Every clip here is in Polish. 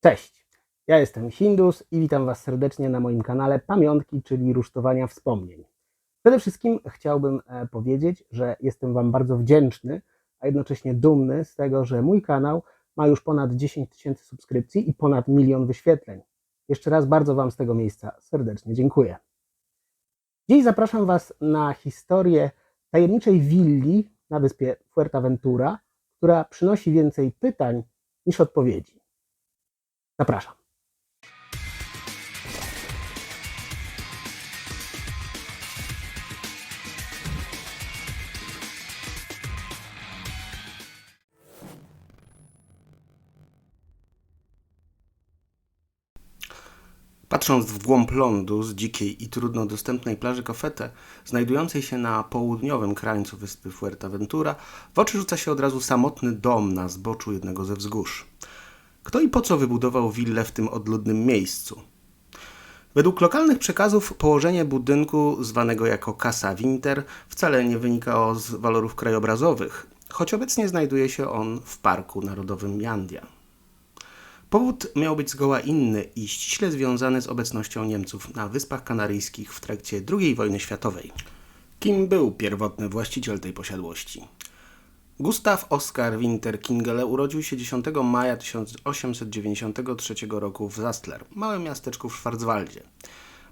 Cześć, ja jestem Hindus i witam Was serdecznie na moim kanale Pamiątki, czyli rusztowania wspomnień. Przede wszystkim chciałbym e, powiedzieć, że jestem Wam bardzo wdzięczny, a jednocześnie dumny z tego, że mój kanał ma już ponad 10 tysięcy subskrypcji i ponad milion wyświetleń. Jeszcze raz bardzo Wam z tego miejsca serdecznie dziękuję. Dziś zapraszam Was na historię tajemniczej willi na wyspie Fuerteventura, która przynosi więcej pytań niż odpowiedzi. Zapraszam. Patrząc w głąb lądu z dzikiej i trudno dostępnej plaży Kofete, znajdującej się na południowym krańcu wyspy Fuerteventura, w oczy rzuca się od razu samotny dom na zboczu jednego ze wzgórz. Kto i po co wybudował willę w tym odludnym miejscu? Według lokalnych przekazów położenie budynku, zwanego jako Casa Winter, wcale nie wynikało z walorów krajobrazowych, choć obecnie znajduje się on w Parku Narodowym Jandia. Powód miał być zgoła inny i ściśle związany z obecnością Niemców na Wyspach Kanaryjskich w trakcie II wojny światowej. Kim był pierwotny właściciel tej posiadłości? Gustav Oskar Winter Kingele urodził się 10 maja 1893 roku w Zastler, małym miasteczku w Schwarzwaldzie.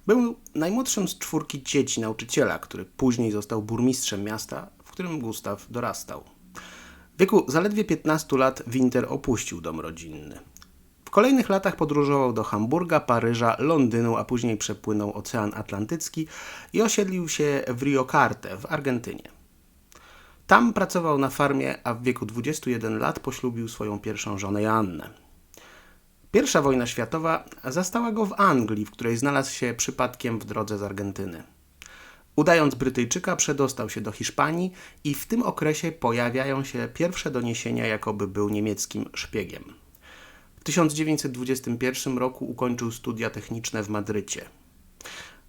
Był najmłodszym z czwórki dzieci nauczyciela, który później został burmistrzem miasta, w którym Gustav dorastał. W wieku zaledwie 15 lat Winter opuścił dom rodzinny. W kolejnych latach podróżował do Hamburga, Paryża, Londynu, a później przepłynął Ocean Atlantycki i osiedlił się w Rio Carte w Argentynie. Tam pracował na farmie, a w wieku 21 lat poślubił swoją pierwszą żonę Joannę. Pierwsza wojna światowa zastała go w Anglii, w której znalazł się przypadkiem w drodze z Argentyny. Udając Brytyjczyka, przedostał się do Hiszpanii i w tym okresie pojawiają się pierwsze doniesienia, jakoby był niemieckim szpiegiem. W 1921 roku ukończył studia techniczne w Madrycie.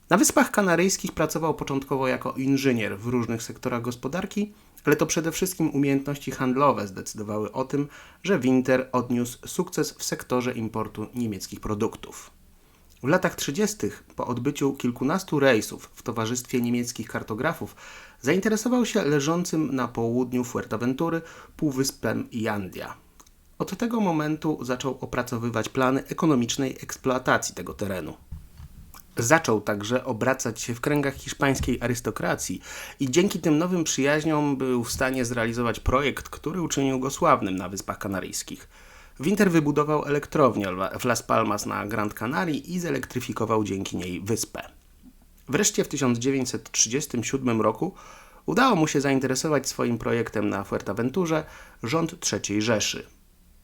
Na Wyspach Kanaryjskich pracował początkowo jako inżynier w różnych sektorach gospodarki, ale to przede wszystkim umiejętności handlowe zdecydowały o tym, że Winter odniósł sukces w sektorze importu niemieckich produktów. W latach 30. po odbyciu kilkunastu rejsów w towarzystwie niemieckich kartografów zainteresował się leżącym na południu Fuerteventury półwyspem Jandia. Od tego momentu zaczął opracowywać plany ekonomicznej eksploatacji tego terenu. Zaczął także obracać się w kręgach hiszpańskiej arystokracji i dzięki tym nowym przyjaźniom był w stanie zrealizować projekt, który uczynił go sławnym na Wyspach Kanaryjskich. Winter wybudował elektrownię w Las Palmas na Grand Canaria i zelektryfikował dzięki niej wyspę. Wreszcie w 1937 roku udało mu się zainteresować swoim projektem na Fuerteventurze rząd III Rzeszy.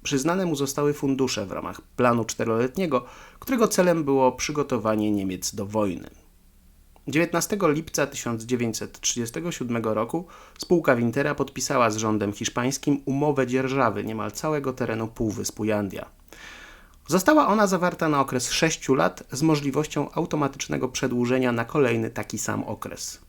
Przyznane mu zostały fundusze w ramach planu czteroletniego, którego celem było przygotowanie Niemiec do wojny. 19 lipca 1937 roku spółka Wintera podpisała z rządem hiszpańskim umowę dzierżawy niemal całego terenu Półwyspu Jandia. Została ona zawarta na okres 6 lat z możliwością automatycznego przedłużenia na kolejny taki sam okres.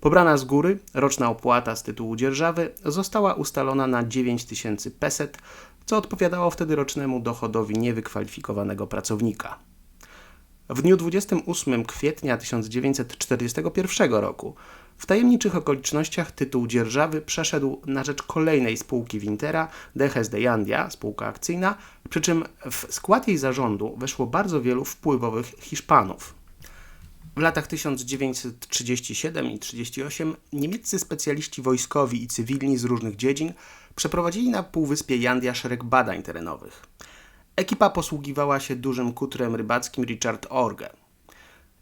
Pobrana z góry roczna opłata z tytułu dzierżawy została ustalona na 9000 peset, co odpowiadało wtedy rocznemu dochodowi niewykwalifikowanego pracownika. W dniu 28 kwietnia 1941 roku w tajemniczych okolicznościach tytuł dzierżawy przeszedł na rzecz kolejnej spółki Wintera, Dejes de Jandia, spółka akcyjna, przy czym w skład jej zarządu weszło bardzo wielu wpływowych Hiszpanów. W latach 1937 i 1938 niemieccy specjaliści wojskowi i cywilni z różnych dziedzin przeprowadzili na półwyspie Jandia szereg badań terenowych. Ekipa posługiwała się dużym kutrem rybackim Richard Orge.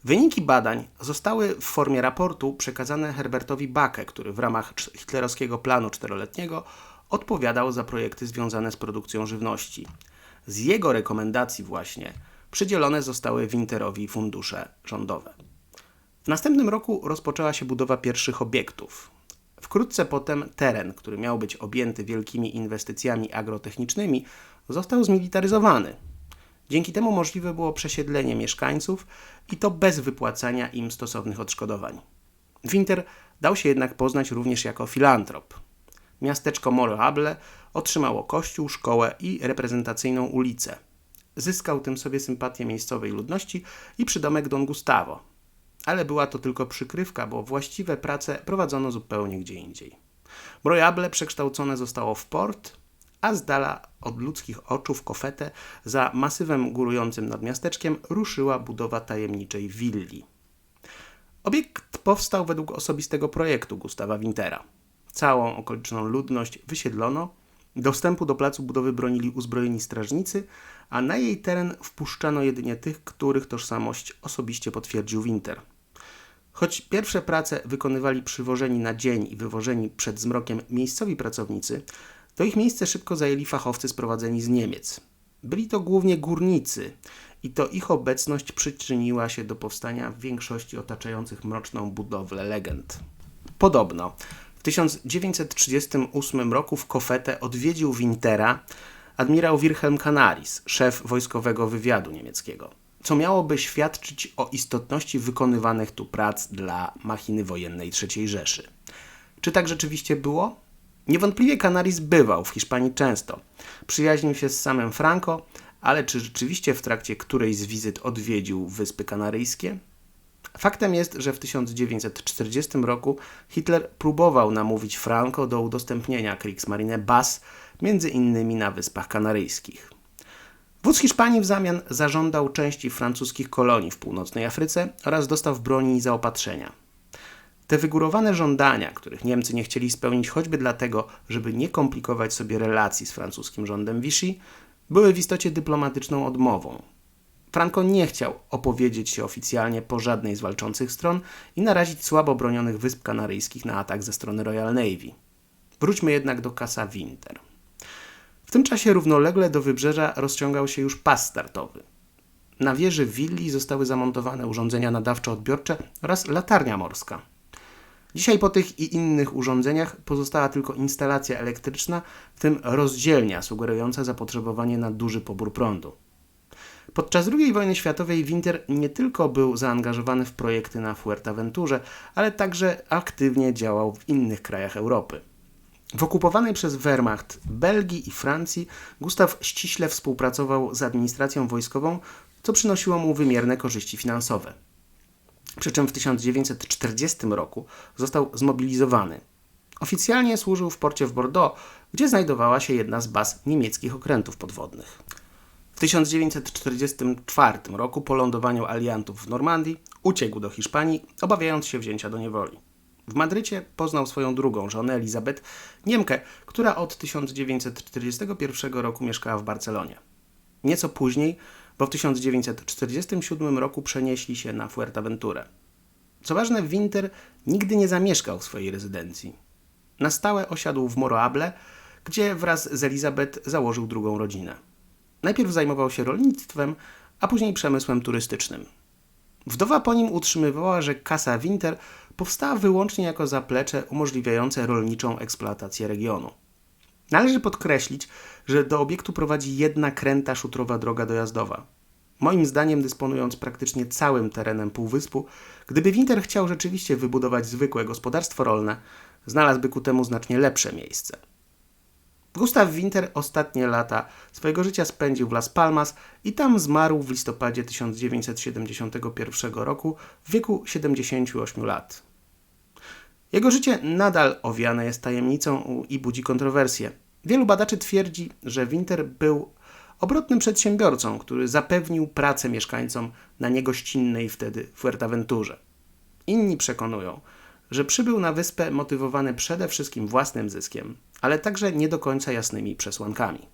Wyniki badań zostały w formie raportu przekazane Herbertowi Backe, który w ramach hitlerowskiego planu czteroletniego odpowiadał za projekty związane z produkcją żywności. Z jego rekomendacji właśnie przydzielone zostały Winterowi fundusze rządowe. W następnym roku rozpoczęła się budowa pierwszych obiektów. Wkrótce potem teren, który miał być objęty wielkimi inwestycjami agrotechnicznymi, został zmilitaryzowany. Dzięki temu możliwe było przesiedlenie mieszkańców i to bez wypłacania im stosownych odszkodowań. Winter dał się jednak poznać również jako filantrop. Miasteczko Morehable otrzymało kościół, szkołę i reprezentacyjną ulicę. Zyskał tym sobie sympatię miejscowej ludności i przydomek Don Gustavo. Ale była to tylko przykrywka, bo właściwe prace prowadzono zupełnie gdzie indziej. Brojable przekształcone zostało w port, a z dala od ludzkich oczu w kofetę za masywem górującym nad miasteczkiem ruszyła budowa tajemniczej willi. Obiekt powstał według osobistego projektu Gustawa Wintera. Całą okoliczną ludność wysiedlono, dostępu do placu budowy bronili uzbrojeni strażnicy, a na jej teren wpuszczano jedynie tych, których tożsamość osobiście potwierdził Winter. Choć pierwsze prace wykonywali przywożeni na dzień i wywożeni przed zmrokiem miejscowi pracownicy, to ich miejsce szybko zajęli fachowcy sprowadzeni z Niemiec. Byli to głównie górnicy i to ich obecność przyczyniła się do powstania większości otaczających mroczną budowlę legend. Podobno w 1938 roku w Kofetę odwiedził Wintera admirał Wilhelm Canaris, szef wojskowego wywiadu niemieckiego, co miałoby świadczyć o istotności wykonywanych tu prac dla machiny wojennej III Rzeszy. Czy tak rzeczywiście było? Niewątpliwie Canaris bywał w Hiszpanii często. Przyjaźnił się z samym Franco, ale czy rzeczywiście w trakcie którejś z wizyt odwiedził Wyspy Kanaryjskie? Faktem jest, że w 1940 roku Hitler próbował namówić Franco do udostępnienia Kriegsmarine Bas między innymi na Wyspach Kanaryjskich. Wódz Hiszpanii w zamian zażądał części francuskich kolonii w północnej Afryce oraz dostaw broni i zaopatrzenia. Te wygórowane żądania, których Niemcy nie chcieli spełnić choćby dlatego, żeby nie komplikować sobie relacji z francuskim rządem Vichy, były w istocie dyplomatyczną odmową. Franco nie chciał opowiedzieć się oficjalnie po żadnej z walczących stron i narazić słabo bronionych Wysp Kanaryjskich na atak ze strony Royal Navy. Wróćmy jednak do Casa Winter. W tym czasie równolegle do wybrzeża rozciągał się już pas startowy. Na wieży willi zostały zamontowane urządzenia nadawczo-odbiorcze oraz latarnia morska. Dzisiaj po tych i innych urządzeniach pozostała tylko instalacja elektryczna, w tym rozdzielnia sugerująca zapotrzebowanie na duży pobór prądu. Podczas II wojny światowej Winter nie tylko był zaangażowany w projekty na Fuerteventurze, ale także aktywnie działał w innych krajach Europy. W okupowanej przez Wehrmacht Belgii i Francji Gustaw ściśle współpracował z administracją wojskową, co przynosiło mu wymierne korzyści finansowe. Przy czym w 1940 roku został zmobilizowany. Oficjalnie służył w porcie w Bordeaux, gdzie znajdowała się jedna z baz niemieckich okrętów podwodnych. W 1944 roku po lądowaniu aliantów w Normandii uciekł do Hiszpanii, obawiając się wzięcia do niewoli. W Madrycie poznał swoją drugą żonę Elizabeth, Niemkę, która od 1941 roku mieszkała w Barcelonie. Nieco później, bo w 1947 roku przenieśli się na Fuerteventurę. Co ważne, Winter nigdy nie zamieszkał w swojej rezydencji. Na stałe osiadł w Moroable, gdzie wraz z Elizabeth założył drugą rodzinę. Najpierw zajmował się rolnictwem, a później przemysłem turystycznym. Wdowa po nim utrzymywała, że Casa Winter powstała wyłącznie jako zaplecze umożliwiające rolniczą eksploatację regionu. Należy podkreślić, że do obiektu prowadzi jedna kręta szutrowa droga dojazdowa. Moim zdaniem, dysponując praktycznie całym terenem półwyspu, gdyby Winter chciał rzeczywiście wybudować zwykłe gospodarstwo rolne, znalazłby ku temu znacznie lepsze miejsce. Gustav Winter ostatnie lata swojego życia spędził w Las Palmas i tam zmarł w listopadzie 1971 roku w wieku 78 lat. Jego życie nadal owiane jest tajemnicą i budzi kontrowersje. Wielu badaczy twierdzi, że Winter był obrotnym przedsiębiorcą, który zapewnił pracę mieszkańcom na niegościnnej wtedy Fuerteventurze. Inni przekonują, że przybył na wyspę motywowany przede wszystkim własnym zyskiem, ale także nie do końca jasnymi przesłankami.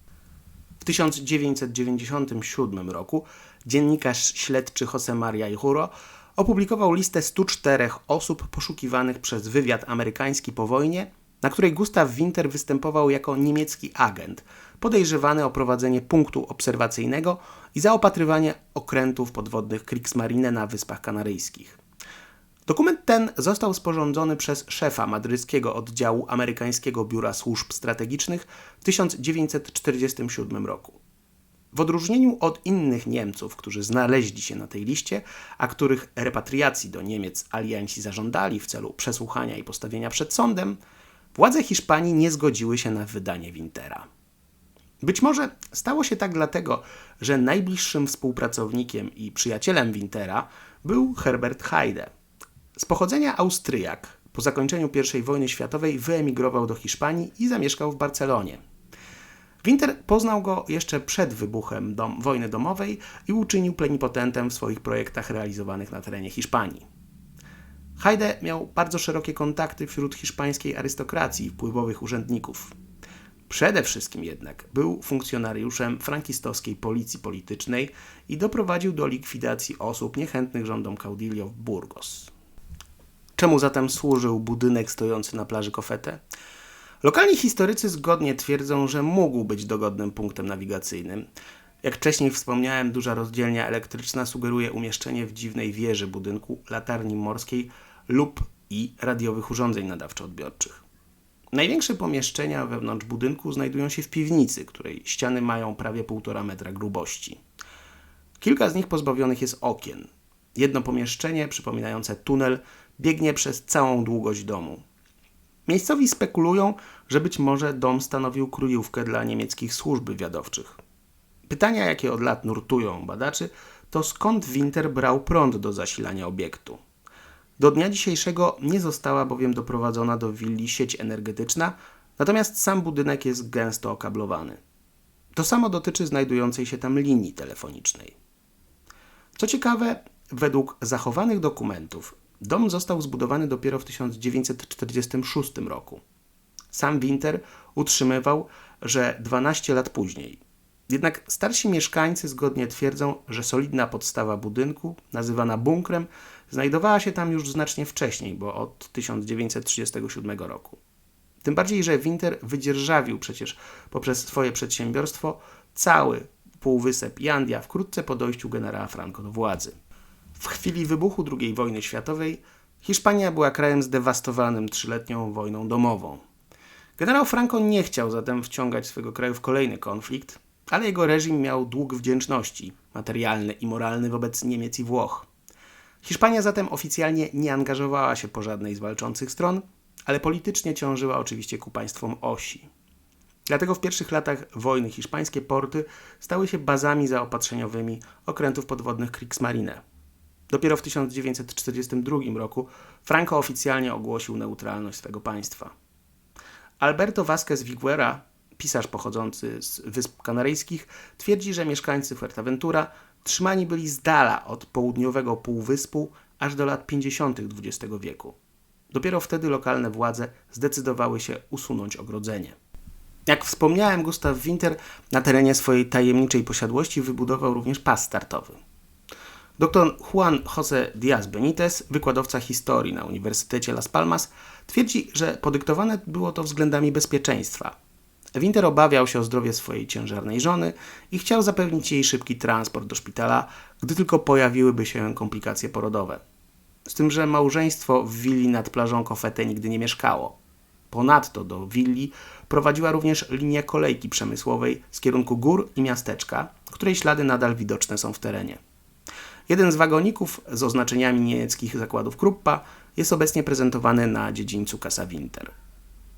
W 1997 roku dziennikarz śledczy Jose Maria Juro opublikował listę 104 osób poszukiwanych przez wywiad amerykański po wojnie, na której Gustav Winter występował jako niemiecki agent, podejrzewany o prowadzenie punktu obserwacyjnego i zaopatrywanie okrętów podwodnych Kriegsmarine na Wyspach Kanaryjskich. Dokument ten został sporządzony przez szefa madryckiego oddziału amerykańskiego Biura Służb Strategicznych w 1947 roku. W odróżnieniu od innych Niemców, którzy znaleźli się na tej liście, a których repatriacji do Niemiec alianci zażądali w celu przesłuchania i postawienia przed sądem, władze Hiszpanii nie zgodziły się na wydanie Wintera. Być może stało się tak dlatego, że najbliższym współpracownikiem i przyjacielem Wintera był Herbert Heide. Z pochodzenia Austriak, po zakończeniu I wojny światowej wyemigrował do Hiszpanii i zamieszkał w Barcelonie. Winter poznał go jeszcze przed wybuchem dom, wojny domowej i uczynił plenipotentem w swoich projektach realizowanych na terenie Hiszpanii. Heide miał bardzo szerokie kontakty wśród hiszpańskiej arystokracji i wpływowych urzędników. Przede wszystkim jednak był funkcjonariuszem frankistowskiej policji politycznej i doprowadził do likwidacji osób niechętnych rządom Caudillo w Burgos. Czemu zatem służył budynek stojący na plaży Kofete? Lokalni historycy zgodnie twierdzą, że mógł być dogodnym punktem nawigacyjnym. Jak wcześniej wspomniałem, duża rozdzielnia elektryczna sugeruje umieszczenie w dziwnej wieży budynku latarni morskiej lub i radiowych urządzeń nadawczo-odbiorczych. Największe pomieszczenia wewnątrz budynku znajdują się w piwnicy, której ściany mają prawie 1,5 metra grubości. Kilka z nich pozbawionych jest okien. Jedno pomieszczenie, przypominające tunel, biegnie przez całą długość domu. Miejscowi spekulują, że być może dom stanowił kryjówkę dla niemieckich służb wywiadowczych. Pytania, jakie od lat nurtują badaczy, to skąd Winter brał prąd do zasilania obiektu. Do dnia dzisiejszego nie została bowiem doprowadzona do willi sieć energetyczna, natomiast sam budynek jest gęsto okablowany. To samo dotyczy znajdującej się tam linii telefonicznej. Co ciekawe, według zachowanych dokumentów dom został zbudowany dopiero w 1946 roku. Sam Winter utrzymywał, że 12 lat później. Jednak starsi mieszkańcy zgodnie twierdzą, że solidna podstawa budynku, nazywana bunkrem, znajdowała się tam już znacznie wcześniej, bo od 1937 roku. Tym bardziej, że Winter wydzierżawił przecież poprzez swoje przedsiębiorstwo cały półwysep Jandia wkrótce po dojściu generała Franco do władzy. W chwili wybuchu II wojny światowej Hiszpania była krajem zdewastowanym trzyletnią wojną domową. Generał Franco nie chciał zatem wciągać swego kraju w kolejny konflikt, ale jego reżim miał dług wdzięczności, materialny i moralny wobec Niemiec i Włoch. Hiszpania zatem oficjalnie nie angażowała się po żadnej z walczących stron, ale politycznie ciążyła oczywiście ku państwom osi. Dlatego w pierwszych latach wojny hiszpańskie porty stały się bazami zaopatrzeniowymi okrętów podwodnych Kriegsmarine. Dopiero w 1942 roku Franco oficjalnie ogłosił neutralność swego państwa. Alberto Vázquez Viguera, pisarz pochodzący z Wysp Kanaryjskich, twierdzi, że mieszkańcy Fuerteventura trzymani byli z dala od południowego półwyspu aż do lat 50. XX wieku. Dopiero wtedy lokalne władze zdecydowały się usunąć ogrodzenie. Jak wspomniałem, Gustav Winter na terenie swojej tajemniczej posiadłości wybudował również pas startowy. Dr Juan José Díaz Benitez, wykładowca historii na Uniwersytecie Las Palmas, twierdzi, że podyktowane było to względami bezpieczeństwa. Winter obawiał się o zdrowie swojej ciężarnej żony i chciał zapewnić jej szybki transport do szpitala, gdy tylko pojawiłyby się komplikacje porodowe. Z tym, że małżeństwo w willi nad plażą Kofete nigdy nie mieszkało. Ponadto do willi prowadziła również linia kolejki przemysłowej z kierunku gór i miasteczka, której ślady nadal widoczne są w terenie. Jeden z wagoników z oznaczeniami niemieckich zakładów Kruppa jest obecnie prezentowany na dziedzińcu Casa Winter.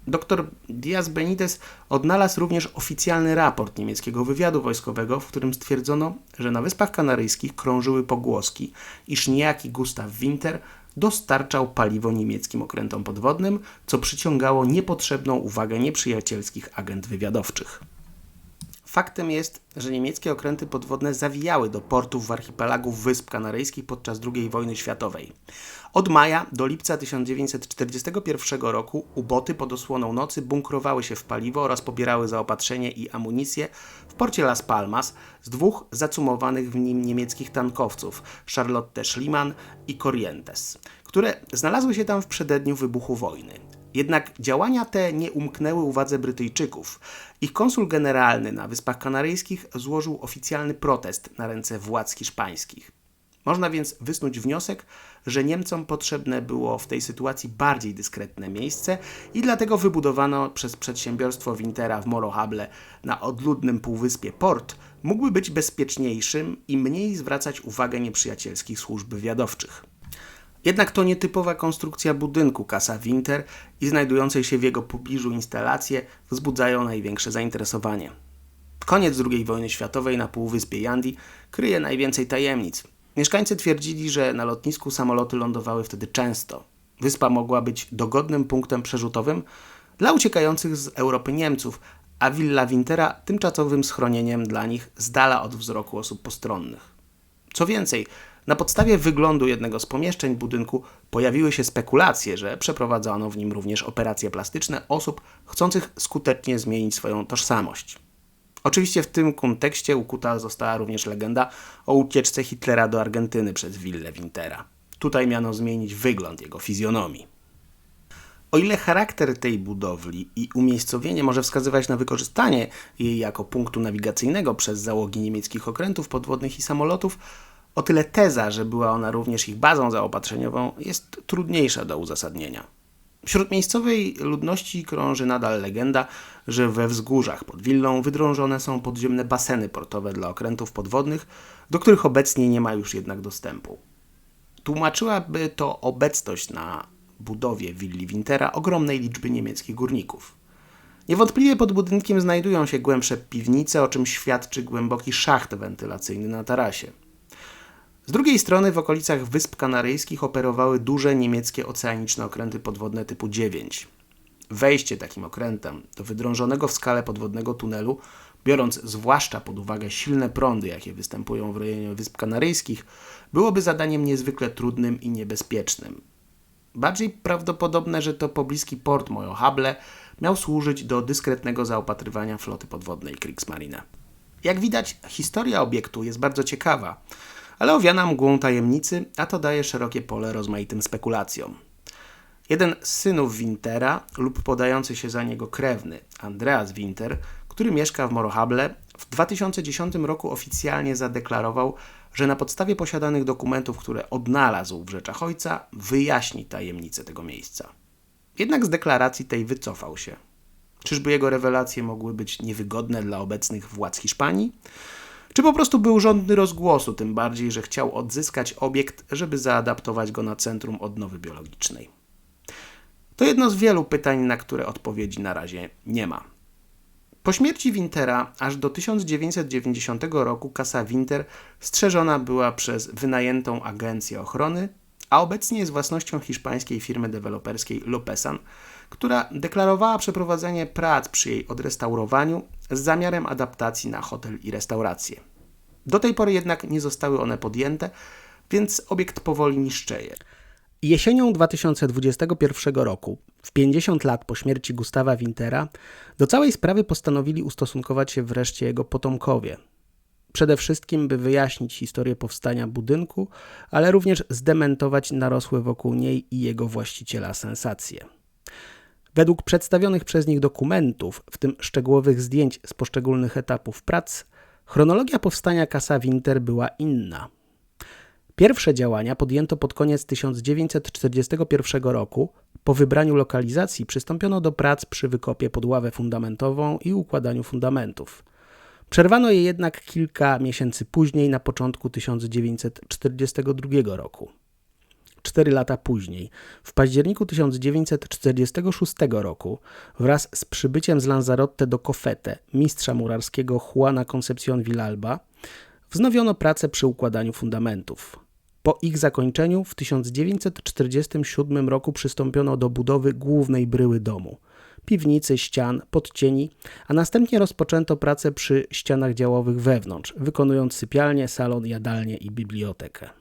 Dr Diaz Benitez odnalazł również oficjalny raport niemieckiego wywiadu wojskowego, w którym stwierdzono, że na Wyspach Kanaryjskich krążyły pogłoski, iż niejaki Gustav Winter dostarczał paliwo niemieckim okrętom podwodnym, co przyciągało niepotrzebną uwagę nieprzyjacielskich agent wywiadowczych. Faktem jest, że niemieckie okręty podwodne zawijały do portów w archipelagu Wysp Kanaryjskich podczas II wojny światowej. Od maja do lipca 1941 roku uboty pod osłoną nocy bunkrowały się w paliwo oraz pobierały zaopatrzenie i amunicję w porcie Las Palmas z dwóch zacumowanych w nim niemieckich tankowców Charlotte Schliemann i Corrientes, które znalazły się tam w przededniu wybuchu wojny. Jednak działania te nie umknęły uwadze Brytyjczyków. Ich konsul generalny na Wyspach Kanaryjskich złożył oficjalny protest na ręce władz hiszpańskich. Można więc wysnuć wniosek, że Niemcom potrzebne było w tej sytuacji bardziej dyskretne miejsce i dlatego wybudowano przez przedsiębiorstwo Wintera w Morohable na odludnym półwyspie port mógłby być bezpieczniejszym i mniej zwracać uwagę nieprzyjacielskich służb wywiadowczych. Jednak to nietypowa konstrukcja budynku Casa Winter i znajdującej się w jego pobliżu instalacje wzbudzają największe zainteresowanie. Koniec II wojny światowej na półwyspie Jandi kryje najwięcej tajemnic. Mieszkańcy twierdzili, że na lotnisku samoloty lądowały wtedy często. Wyspa mogła być dogodnym punktem przerzutowym dla uciekających z Europy Niemców, a Villa Wintera tymczasowym schronieniem dla nich z dala od wzroku osób postronnych. Co więcej, na podstawie wyglądu jednego z pomieszczeń budynku pojawiły się spekulacje, że przeprowadzano w nim również operacje plastyczne osób chcących skutecznie zmienić swoją tożsamość. Oczywiście w tym kontekście ukuta została również legenda o ucieczce Hitlera do Argentyny przez Willę Wintera. Tutaj miano zmienić wygląd jego fizjonomii. O ile charakter tej budowli i umiejscowienie może wskazywać na wykorzystanie jej jako punktu nawigacyjnego przez załogi niemieckich okrętów podwodnych i samolotów, o tyle teza, że była ona również ich bazą zaopatrzeniową, jest trudniejsza do uzasadnienia. Wśród miejscowej ludności krąży nadal legenda, że we wzgórzach pod willą wydrążone są podziemne baseny portowe dla okrętów podwodnych, do których obecnie nie ma już jednak dostępu. Tłumaczyłaby to obecność na budowie willi Wintera ogromnej liczby niemieckich górników. Niewątpliwie pod budynkiem znajdują się głębsze piwnice, o czym świadczy głęboki szacht wentylacyjny na tarasie. Z drugiej strony w okolicach Wysp Kanaryjskich operowały duże niemieckie oceaniczne okręty podwodne typu 9. Wejście takim okrętem do wydrążonego w skale podwodnego tunelu, biorąc zwłaszcza pod uwagę silne prądy, jakie występują w rejonie Wysp Kanaryjskich, byłoby zadaniem niezwykle trudnym i niebezpiecznym. Bardziej prawdopodobne, że to pobliski port Mojohable miał służyć do dyskretnego zaopatrywania floty podwodnej Kriegsmarine. Jak widać, historia obiektu jest bardzo ciekawa, ale owiana mgłą tajemnicy, a to daje szerokie pole rozmaitym spekulacjom. Jeden z synów Wintera lub podający się za niego krewny, Andreas Winter, który mieszka w Morohable, w 2010 roku oficjalnie zadeklarował, że na podstawie posiadanych dokumentów, które odnalazł w rzeczach ojca, wyjaśni tajemnicę tego miejsca. Jednak z deklaracji tej wycofał się. Czyżby jego rewelacje mogły być niewygodne dla obecnych władz Hiszpanii? Czy po prostu był żądny rozgłosu, tym bardziej, że chciał odzyskać obiekt, żeby zaadaptować go na centrum odnowy biologicznej? To jedno z wielu pytań, na które odpowiedzi na razie nie ma. Po śmierci Wintera aż do 1990 roku kasa Winter strzeżona była przez wynajętą agencję ochrony, a obecnie jest własnością hiszpańskiej firmy deweloperskiej Lopesan, która deklarowała przeprowadzenie prac przy jej odrestaurowaniu z zamiarem adaptacji na hotel i restaurację. Do tej pory jednak nie zostały one podjęte, więc obiekt powoli niszczeje. Jesienią 2021 roku, w 50 lat po śmierci Gustawa Wintera, do całej sprawy postanowili ustosunkować się wreszcie jego potomkowie. Przede wszystkim, by wyjaśnić historię powstania budynku, ale również zdementować narosłe wokół niej i jego właściciela sensacje. Według przedstawionych przez nich dokumentów, w tym szczegółowych zdjęć z poszczególnych etapów prac, chronologia powstania Casa Winter była inna. Pierwsze działania podjęto pod koniec 1941 roku. Po wybraniu lokalizacji przystąpiono do prac przy wykopie pod ławę fundamentową i układaniu fundamentów. Przerwano je jednak kilka miesięcy później, na początku 1942 roku. Cztery lata później, w październiku 1946 roku, wraz z przybyciem z Lanzarote do Cofete, mistrza murarskiego Juana Concepcion Villalba, wznowiono pracę przy układaniu fundamentów. Po ich zakończeniu w 1947 roku przystąpiono do budowy głównej bryły domu, piwnicy, ścian, podcieni, a następnie rozpoczęto pracę przy ścianach działowych wewnątrz, wykonując sypialnię, salon, jadalnię i bibliotekę.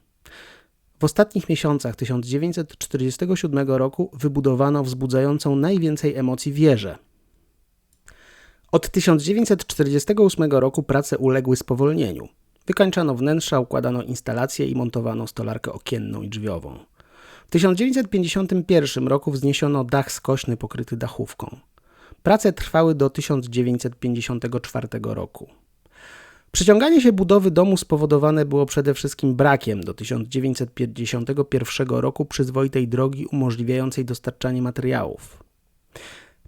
W ostatnich miesiącach 1947 roku wybudowano wzbudzającą najwięcej emocji wieżę. Od 1948 roku prace uległy spowolnieniu. Wykańczano wnętrza, układano instalacje i montowano stolarkę okienną i drzwiową. W 1951 roku wzniesiono dach skośny pokryty dachówką. Prace trwały do 1954 roku. Przyciąganie się budowy domu spowodowane było przede wszystkim brakiem do 1951 roku przyzwoitej drogi umożliwiającej dostarczanie materiałów.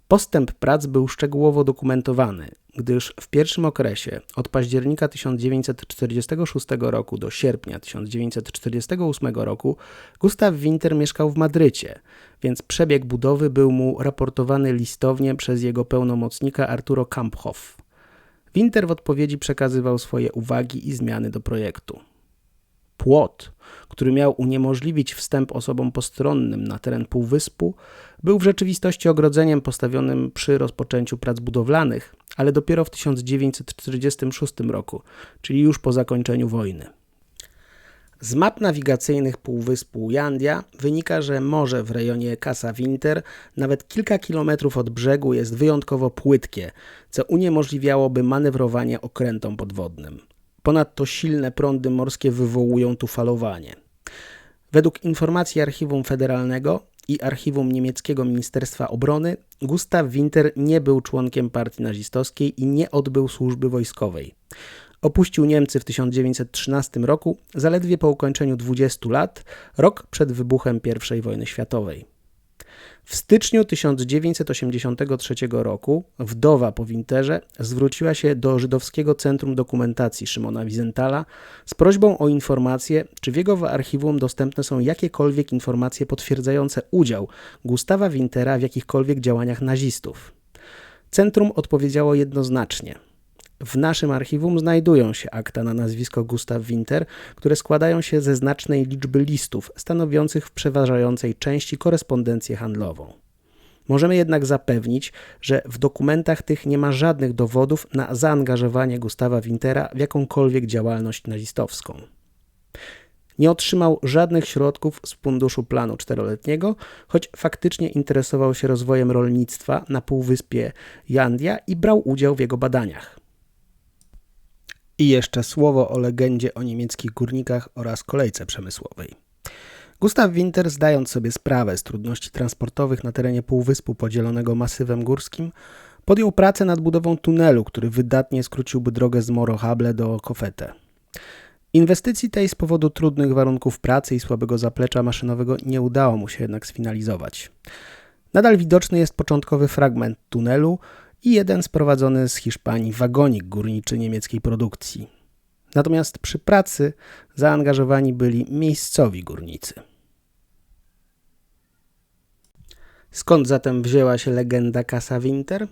Postęp prac był szczegółowo dokumentowany, gdyż w pierwszym okresie od października 1946 roku do sierpnia 1948 roku Gustav Winter mieszkał w Madrycie, więc przebieg budowy był mu raportowany listownie przez jego pełnomocnika Arturo Kamphoff. Winter w odpowiedzi przekazywał swoje uwagi i zmiany do projektu. Płot, który miał uniemożliwić wstęp osobom postronnym na teren półwyspu, był w rzeczywistości ogrodzeniem postawionym przy rozpoczęciu prac budowlanych, ale dopiero w 1946 roku, czyli już po zakończeniu wojny. Z map nawigacyjnych Półwyspu Jandia wynika, że morze w rejonie Casa Winter, nawet kilka kilometrów od brzegu, jest wyjątkowo płytkie, co uniemożliwiałoby manewrowanie okrętom podwodnym. Ponadto silne prądy morskie wywołują tu falowanie. Według informacji Archiwum Federalnego i Archiwum Niemieckiego Ministerstwa Obrony, Gustav Winter nie był członkiem partii nazistowskiej i nie odbył służby wojskowej. Opuścił Niemcy w 1913 roku, zaledwie po ukończeniu 20 lat, rok przed wybuchem I wojny światowej. W styczniu 1983 roku wdowa po Winterze zwróciła się do Żydowskiego Centrum Dokumentacji Szymona Wizentala z prośbą o informację, czy w jego archiwum dostępne są jakiekolwiek informacje potwierdzające udział Gustawa Wintera w jakichkolwiek działaniach nazistów. Centrum odpowiedziało jednoznacznie – w naszym archiwum znajdują się akta na nazwisko Gustav Winter, które składają się ze znacznej liczby listów, stanowiących w przeważającej części korespondencję handlową. Możemy jednak zapewnić, że w dokumentach tych nie ma żadnych dowodów na zaangażowanie Gustawa Wintera w jakąkolwiek działalność nazistowską. Nie otrzymał żadnych środków z funduszu planu czteroletniego, choć faktycznie interesował się rozwojem rolnictwa na półwyspie Jandia i brał udział w jego badaniach. I jeszcze słowo o legendzie o niemieckich górnikach oraz kolejce przemysłowej. Gustav Winter, zdając sobie sprawę z trudności transportowych na terenie półwyspu podzielonego masywem górskim, podjął pracę nad budową tunelu, który wydatnie skróciłby drogę z Morohable do Kofete. Inwestycji tej z powodu trudnych warunków pracy i słabego zaplecza maszynowego nie udało mu się jednak sfinalizować. Nadal widoczny jest początkowy fragment tunelu, i jeden sprowadzony z Hiszpanii wagonik górniczy niemieckiej produkcji. Natomiast przy pracy zaangażowani byli miejscowi górnicy. Skąd zatem wzięła się legenda Casa Winter?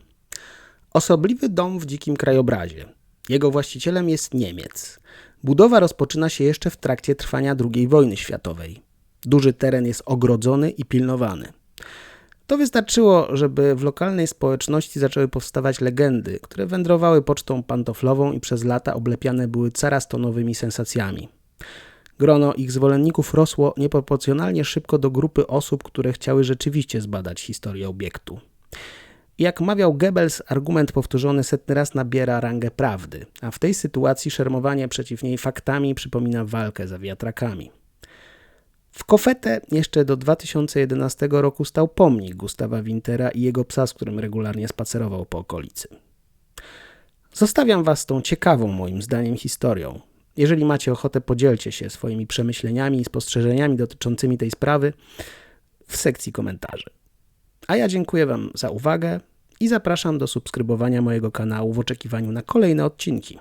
Osobliwy dom w dzikim krajobrazie. Jego właścicielem jest Niemiec. Budowa rozpoczyna się jeszcze w trakcie trwania II wojny światowej. Duży teren jest ogrodzony i pilnowany. To wystarczyło, żeby w lokalnej społeczności zaczęły powstawać legendy, które wędrowały pocztą pantoflową i przez lata oblepiane były carastonowymi sensacjami. Grono ich zwolenników rosło nieproporcjonalnie szybko do grupy osób, które chciały rzeczywiście zbadać historię obiektu. Jak mawiał Goebbels, argument powtórzony setny raz nabiera rangę prawdy, a w tej sytuacji szermowanie przeciw niej faktami przypomina walkę za wiatrakami. W Kofete jeszcze do 2011 roku stał pomnik Gustawa Wintera i jego psa, z którym regularnie spacerował po okolicy. Zostawiam Was tą ciekawą moim zdaniem historią. Jeżeli macie ochotę, podzielcie się swoimi przemyśleniami i spostrzeżeniami dotyczącymi tej sprawy w sekcji komentarzy. A ja dziękuję Wam za uwagę i zapraszam do subskrybowania mojego kanału w oczekiwaniu na kolejne odcinki.